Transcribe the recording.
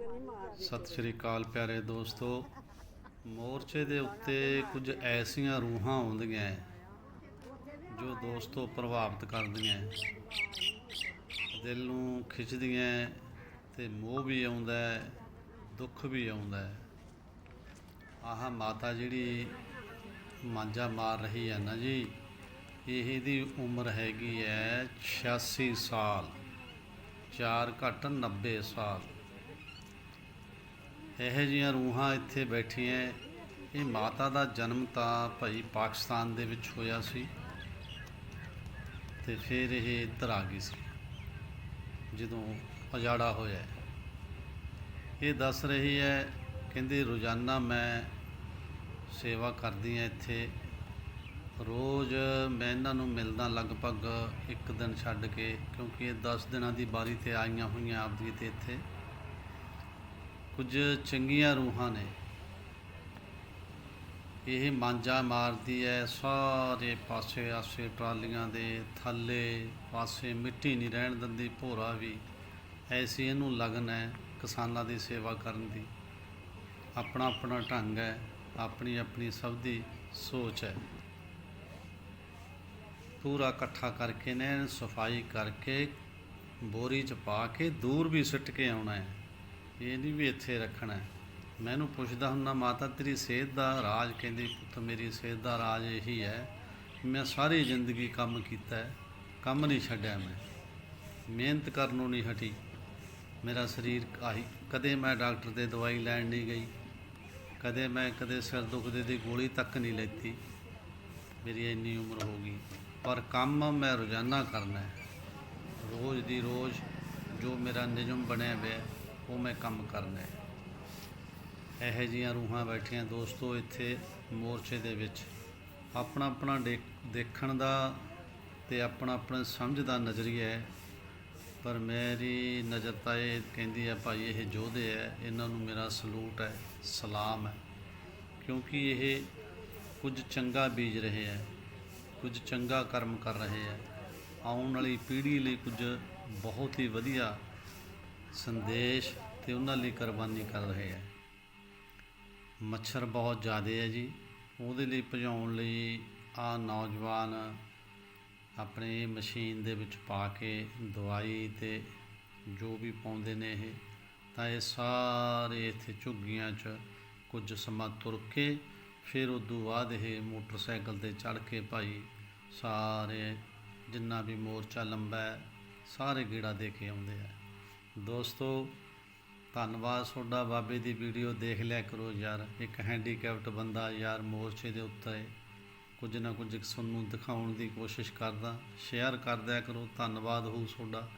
ਸਤਿ ਸ਼੍ਰੀ ਅਕਾਲ ਪਿਆਰੇ ਦੋਸਤੋ। ਮੋਰਚੇ ਦੇ ਉੱਤੇ ਕੁਝ ਐਸੀਆਂ ਰੂਹਾਂ ਆਉਂਦੀਆਂ ਜੋ ਦੋਸਤੋ ਪ੍ਰਭਾਵਿਤ ਕਰਦੀਆਂ ਦਿਲ ਨੂੰ ਖਿੱਚਦੀਆਂ ਹੈ ਤੇ ਮੋਹ ਵੀ ਆਉਂਦਾ ਦੁੱਖ ਵੀ ਆਉਂਦਾ ਆਹ ਮਾਤਾ ਜਿਹੜੀ ਮਾਂਜਾ ਮਾਰ ਰਹੀ ਹੈ ਨਾ ਜੀ, ਇਹ ਇਹਦੀ ਉਮਰ ਹੈਗੀ ਹੈ 86 ਸਾਲ 4 ਘੱਟ 90 ਸਾਲ। ਇਹੋ ਜਿਹੀਆਂ ਰੂਹਾਂ ਇੱਥੇ ਬੈਠੀਆਂ ਇਹ ਮਾਤਾ ਦਾ ਜਨਮ ਤਾਂ ਭਾਈ ਪਾਕਿਸਤਾਨ ਦੇ ਵਿੱਚ ਹੋਇਆ ਸੀ ਤੇ ਫਿਰ ਇਹ ਇੱਧਰ ਆ ਗਈ ਸੀ, ਜਦੋਂ ਉਜਾੜਾ ਹੋਇਆ ਇਹ ਦੱਸ ਰਹੀ ਹੈ ਕਹਿੰਦੀ ਰੋਜ਼ਾਨਾ ਮੈਂ ਸੇਵਾ ਕਰਦੀ ਹਾਂ ਇੱਥੇ। ਰੋਜ਼ ਮੈਂ ਇਹਨਾਂ ਨੂੰ ਮਿਲਦਾ ਲਗਭਗ ਇੱਕ ਦਿਨ ਛੱਡ ਕੇ, ਕਿਉਂਕਿ ਇਹ 10 ਦਿਨਾਂ ਦੀ ਬਾਰੀ ਤੇ ਆਈਆਂ ਹੋਈਆਂ ਆਪਦੀ ਤੇ ਇੱਥੇ। ਕੁਝ ਚੰਗੀਆਂ ਰੂਹਾਂ ਨੇ। ਇਹ ਮਾਂਜਾ ਮਾਰਦੀ ਹੈ ਸਾਰੇ ਪਾਸੇ ਆਸੇ ਟਰਾਲੀਆਂ ਦੇ ਥੱਲੇ, ਪਾਸੇ ਮਿੱਟੀ ਨਹੀਂ ਰਹਿਣ ਦਿੰਦੀ, ਭੋਰਾ ਵੀ। ਐਸੀ ਇਹਨੂੰ ਲਗਨ ਹੈ ਕਿਸਾਨਾਂ ਦੀ ਸੇਵਾ ਕਰਨ ਦੀ। ਆਪਣਾ ਆਪਣਾ ਢੰਗ ਹੈ ਆਪਣੀ ਆਪਣੀ ਸਭ ਦੀ ਸੋਚ ਹੈ ਪੂਰਾ ਇਕੱਠਾ ਕਰਕੇ ਨੇ, ਸਫ਼ਾਈ ਕਰਕੇ, ਬੋਰੀ ਚ ਪਾ ਕੇ ਦੂਰ ਵੀ ਸਿੱਟ ਕੇ ਆਉਣਾ ਹੈ ਇਹ ਨਹੀਂ ਵੀ ਇੱਥੇ ਰੱਖਣਾ ਹੈ। ਮੈਨੂੰ ਪੁੱਛਦਾ ਹੁੰਦਾ, ਮਾਤਾ ਤੇਰੀ ਸਿਹਤ ਦਾ ਰਾਜ, ਕਹਿੰਦੀ, ਪੁੱਤ ਮੇਰੀ ਸਿਹਤ ਦਾ ਰਾਜ ਇਹੀ ਹੈ। ਮੈਂ ਸਾਰੀ ਜ਼ਿੰਦਗੀ ਕੰਮ ਕੀਤਾ ਕੰਮ ਨਹੀਂ ਛੱਡਿਆ ਮੈਂ। ਮਿਹਨਤ ਕਰਨ ਨੂੰ ਨਹੀਂ ਹਟੀ। ਮੇਰਾ ਸਰੀਰ ਆਹੀ, ਕਦੇ ਮੈਂ ਡਾਕਟਰ ਦੇ ਦਵਾਈ ਲੈਣ ਨਹੀਂ ਗਈ। ਕਦੇ ਮੈਂ ਕਦੇ ਸਿਰ ਦੁਖਦੇ ਦੀ ਗੋਲੀ ਤੱਕ ਨਹੀਂ ਲੈਤੀ। ਮੇਰੀ ਇੰਨੀ ਉਮਰ ਹੋ ਗਈ। ਪਰ ਕੰਮ ਮੈਂ ਰੋਜ਼ਾਨਾ ਕਰਨਾ ਹੈ। ਰੋਜ਼ ਦੀ ਰੋਜ਼ ਜੋ ਮੇਰਾ ਨਿਯਮ ਬਣਿਆ ਹੋਇਆ ਉਹ ਮੈਂ ਕੰਮ ਕਰਨਾ ਹੈ। ਇਹੋ ਜਿਹੀਆਂ ਰੂਹਾਂ ਬੈਠੀਆਂ ਦੋਸਤੋ ਇੱਥੇ ਮੋਰਚੇ ਦੇ ਵਿੱਚ। ਆਪਣਾ ਆਪਣਾ ਦੇਖਣ ਦਾ ਤੇ ਆਪਣਾ ਆਪਣਾ ਸਮਝ ਦਾ ਨਜ਼ਰੀਆ ਹੈ। ਪਰ ਮੇਰੀ ਨਜ਼ਰ ਤਾਂ ਇਹ ਕਹਿੰਦੀ ਹੈ ਭਾਈ ਇਹ ਯੋਧੇ ਹੈ, ਇਹਨਾਂ ਨੂੰ ਮੇਰਾ ਸਲੂਟ ਹੈ, ਸਲਾਮ ਹੈ। ਕਿਉਂਕਿ ਇਹ ਕੁਝ ਚੰਗਾ ਬੀਜ ਰਹੇ ਹੈ, ਕੁਝ ਚੰਗਾ ਕਰਮ ਕਰ ਰਹੇ ਹੈ। ਆਉਣ ਵਾਲੀ ਪੀੜ੍ਹੀ ਲਈ ਕੁਝ ਬਹੁਤ ਹੀ ਵਧੀਆ ਸੰਦੇਸ਼ ਤੇ ਉਹਨਾਂ ਲਈ ਕੁਰਬਾਨੀ ਕਰ ਰਹੇ ਹੈ ਮੱਛਰ ਬਹੁਤ ਜ਼ਿਆਦਾ ਹੈ ਜੀ। ਉਹਦੇ ਲਈ ਭਜਾਉਣ ਲਈ ਆ ਨੌਜਵਾਨ ਆਪਣੇ ਮਸ਼ੀਨ ਦੇ ਵਿੱਚ ਪਾ ਕੇ ਦਵਾਈ ਤੇ ਜੋ ਵੀ ਪਾਉਂਦੇ ਨੇ ਇਹ, ਤਾਂ ਇਹ ਸਾਰੇ ਇੱਥੇ ਝੁੱਗੀਆਂ 'ਚ ਕੁਝ ਸਮਾਂ ਤੁਰ ਕੇ ਫਿਰ ਉਦੋਂ ਬਾਅਦ ਇਹ ਮੋਟਰਸਾਈਕਲ ਤੇ ਚੜ੍ਹ ਕੇ ਭਾਈ ਸਾਰੇ ਜਿੰਨਾ ਵੀ ਮੋਰਚਾ ਲੰਬਾ ਹੈ, ਸਾਰੇ ਗੇੜਾ ਦੇ ਕੇ ਆਉਂਦੇ ਆ। ਦੋਸਤੋ, ਧੰਨਵਾਦ ਤੁਹਾਡਾ ਬਾਬੇ ਦੀ ਵੀਡੀਓ ਦੇਖ ਲਿਆ ਕਰੋ ਯਾਰ। ਇੱਕ ਹੈਂਡੀਕੈਪਟ ਬੰਦਾ ਯਾਰ ਮੋਰਚੇ ਦੇ ਉੱਤੇ ਕੁਝ ਨਾ ਕੁਝ ਤੁਹਾਨੂੰ ਦਿਖਾਉਣ ਦੀ ਕੋਸ਼ਿਸ਼ ਕਰਦਾ। ਸ਼ੇਅਰ ਕਰਦਿਆ ਕਰੋ। ਧੰਨਵਾਦ ਹੋਊ ਤੁਹਾਡਾ।